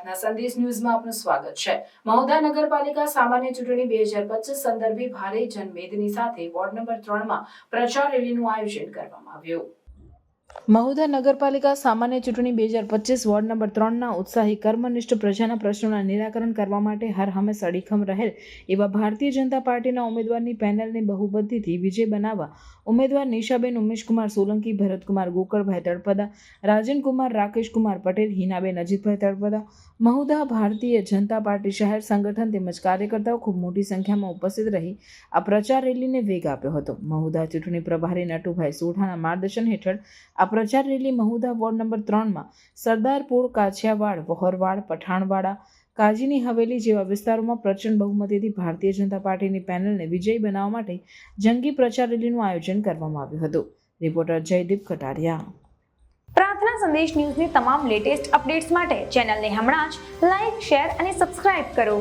પ્રાર્થના સંદેશ ન્યૂઝમાં આપનું સ્વાગત છે. મહોદા નગરપાલિકા સામાન્ય ચૂંટણી બે હજાર પચીસ સંદર્ભે ભારે જનમેદની સાથે વોર્ડ નંબર ત્રણમાં પ્રચાર રેલીનું આયોજન કરવામાં આવ્યું. મહુધા નગરપાલિકા સામાન્ય ચૂંટણી બે હજાર પચીસ વોર્ડ નંબર ત્રણના ઉત્સાહી કર્મનિષ્ઠ પ્રજાના પ્રશ્નોના નિરાકરણ કરવા માટે હર હંમેશ અડીખમ રહેલ એવા ભારતીય જનતા પાર્ટીના ઉમેદવારની પેનલને બહુબદ્ધીથી વિજય બનાવવા ઉમેદવાર નિશાબેન ઉમેશકુમાર સોલંકી, ભરતકુમાર ગોકળભાઈ તળપદા, રાજનકુમાર રાકેશકુમાર પટેલ, હિનાબેન અજીતભાઈ તળપદા, મહુધા ભારતીય જનતા પાર્ટી શહેર સંગઠન તેમજ કાર્યકર્તાઓ ખૂબ મોટી સંખ્યામાં ઉપસ્થિત રહી આ પ્રચાર રેલીને વેગ આપ્યો હતો. મહુધા ચૂંટણી પ્રભારી નટુભાઈ સોઢાના માર્ગદર્શન હેઠળ આ પ્રચાર રેલી મહુધા વોર્ડ નંબર ત્રણમાં સરદારપુર કાછિયાવાડ, વહોરવાડ, પઠાણવાડા, કાજીની હવેલી જેવા વિસ્તારોમાં પ્રચંડ બહુમતીથી ભારતીય જનતા પાર્ટીની પેનલને વિજયી બનાવવા માટે જંગી પ્રચાર રેલીનું આયોજન કરવામાં આવ્યું હતું. રિપોર્ટર જયદીપ કટારિયા. પ્રાર્થના સંદેશ ન્યૂઝની તમામ લેટેસ્ટ અપડેટ્સ માટે ચેનલને હમણાં જ લાઇક શેર અને સબસ્ક્રાઇબ કરો.